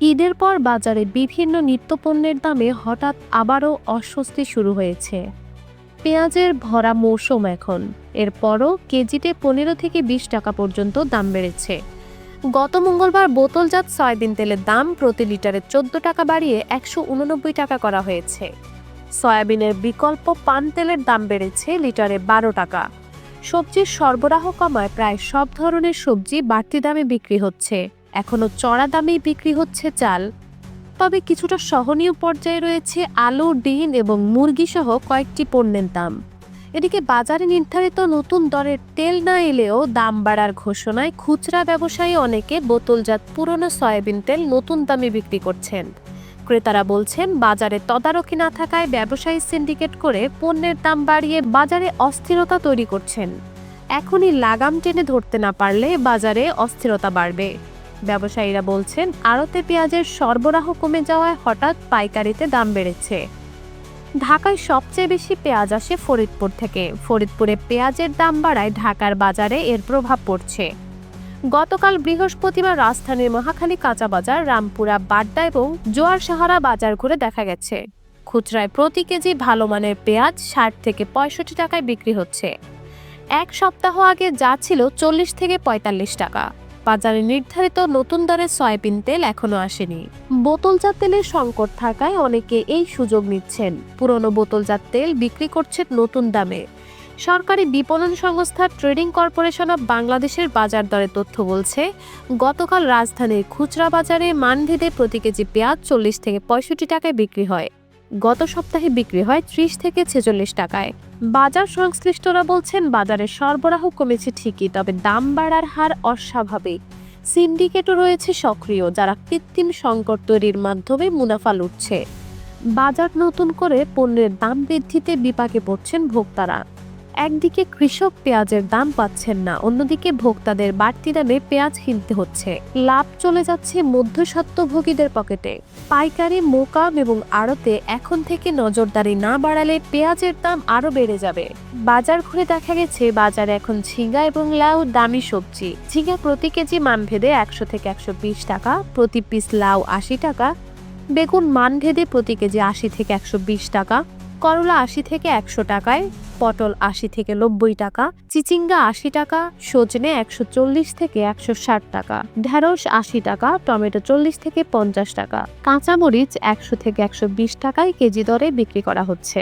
ঈদের পর বাজারে বিভিন্ন নিত্যপণ্যের দামে হঠাৎ আবারও অস্বস্তি শুরু হয়েছে। পেঁয়াজের ভরা মৌসুম এখন। এরপরও কেজিতে পনেরো থেকে বিশ টাকা পর্যন্ত দাম বেড়েছে। গত মঙ্গলবার বোতলজাত সয়াবিন তেলের দাম প্রতি লিটারে চোদ্দ টাকা বাড়িয়ে একশো উননব্বই টাকা করা হয়েছে। সয়াবিনের বিকল্প পান তেলের দাম বেড়েছে লিটারে বারো টাকা। সবজির সরবরাহ কমায় প্রায় সব ধরনের সবজি বাড়তি দামে বিক্রি হচ্ছে। এখনও চড়া দামেই বিক্রি হচ্ছে চাল। তবে কিছুটা সহনীয় পর্যায়ে রয়েছে আলু, ডিম এবং মুরগি সহ কয়েকটি পণ্যের দাম। এদিকে বাজারে নির্ধারিত নতুন দরের তেল না এলেও দাম বাড়ার ঘোষণায় খুচরা ব্যবসায়ী অনেকে বোতলজাত পুরনো সয়াবিন তেল নতুন দামে বিক্রি করছেন। ক্রেতারা বলছেন, বাজারে তদারকি না থাকায় ব্যবসায়ী সিন্ডিকেট করে পণ্যের দাম বাড়িয়ে বাজারে অস্থিরতা তৈরি করছেন। এখনই লাগাম টেনে ধরতে না পারলে বাজারে অস্থিরতা বাড়বে। ব্যবসায়ীরা বলছেন, আড়তে পেঁয়াজের সরবরাহ কমে যাওয়ায় হঠাৎ পাইকারিতে দাম বেড়েছে। ঢাকায় সবচেয়ে বেশি পেঁয়াজ আসে ফরিদপুর থেকে। ফরিদপুরে পেঁয়াজের দাম বাড়ায় ঢাকার বাজারে এর প্রভাব পড়ছে। গতকাল বৃহস্পতিবার রাজধানীর মহাখালী কাঁচা বাজার, রামপুরা, বাড্ডা এবং জোয়ার সাহারা বাজার ঘুরে দেখা গেছে। খুচরায় প্রতি কেজি ভালো মানের পেঁয়াজ ষাট থেকে পঁয়ষট্টি টাকায় বিক্রি হচ্ছে। এক সপ্তাহ আগে যা ছিল চল্লিশ থেকে পঁয়তাল্লিশ টাকা। বাজারে নির্ধারিত নতুন দরের সয়াবিন তেল এখনও আসেনি। বোতলজাত তেলের সংকট থাকায় অনেকে এই সুযোগ নিচ্ছেন। পুরনো বোতলজাত তেল বিক্রি করছে নতুন দামে। সরকারি বিপণন সংস্থা ট্রেডিং কর্পোরেশন অব বাংলাদেশের বাজার দরের তথ্য বলছে, গতকাল রাজধানীর খুচরা বাজারে মানভেদে প্রতি কেজি পেঁয়াজ চল্লিশ থেকে পঁয়ষট্টি টাকায় বিক্রি হয়। গত সপ্তাহে বিক্রি হয় ত্রিশ থেকে ছেচল্লিশ টাকায়। বাজার সংশ্লিষ্টরা বলছেন, বাজারে সরবরাহ কমেছে ঠিকই, তবে দাম বাড়ার হার অস্বাভাবিক। সিন্ডিকেটও রয়েছে সক্রিয়, যারা কৃত্রিম সংকট তৈরির মাধ্যমে মুনাফা লুটছে। বাজার নতুন করে পণ্যের দাম বৃদ্ধিতে বিপাকে পড়ছেন ভোক্তারা। একদিকে কৃষক পেঁয়াজের দাম পাচ্ছেন না, অন্যদিকে ভোক্তাদের বাড়তি দামে পেঁয়াজ কিনতে হচ্ছে। লাভ চলে যাচ্ছে মধ্যস্বত্বভোগীদের পকেটে। পাইকারি, মোকাম এবং আড়তে এখন থেকে নজরদারি না বাড়ালে পেঁয়াজের দাম আরও বেড়ে যাবে। বাজার ঘুরে দেখা গেছে, বাজারে এখন ঝিঙ্গা এবং লাউ দামি সবজি। ঝিঙ্গা প্রতি কেজি মানভেদে একশো থেকে একশো বিশ টাকা, প্রতি পিস লাউ আশি টাকা। বেগুন মানভেদে প্রতি কেজি আশি থেকে একশো বিশ টাকা। করলা আশি থেকে একশো টাকায়, পটল আশি থেকে নব্বই টাকা, চিচিঙ্গা আশি টাকা, সজনে একশো চল্লিশ থেকে একশো ষাট টাকা ঢেঁড়স আশি টাকা, টমেটো চল্লিশ থেকে পঞ্চাশ টাকা, কাঁচামরিচ একশো থেকে একশো বিশ টাকায় কেজি দরে বিক্রি করা হচ্ছে।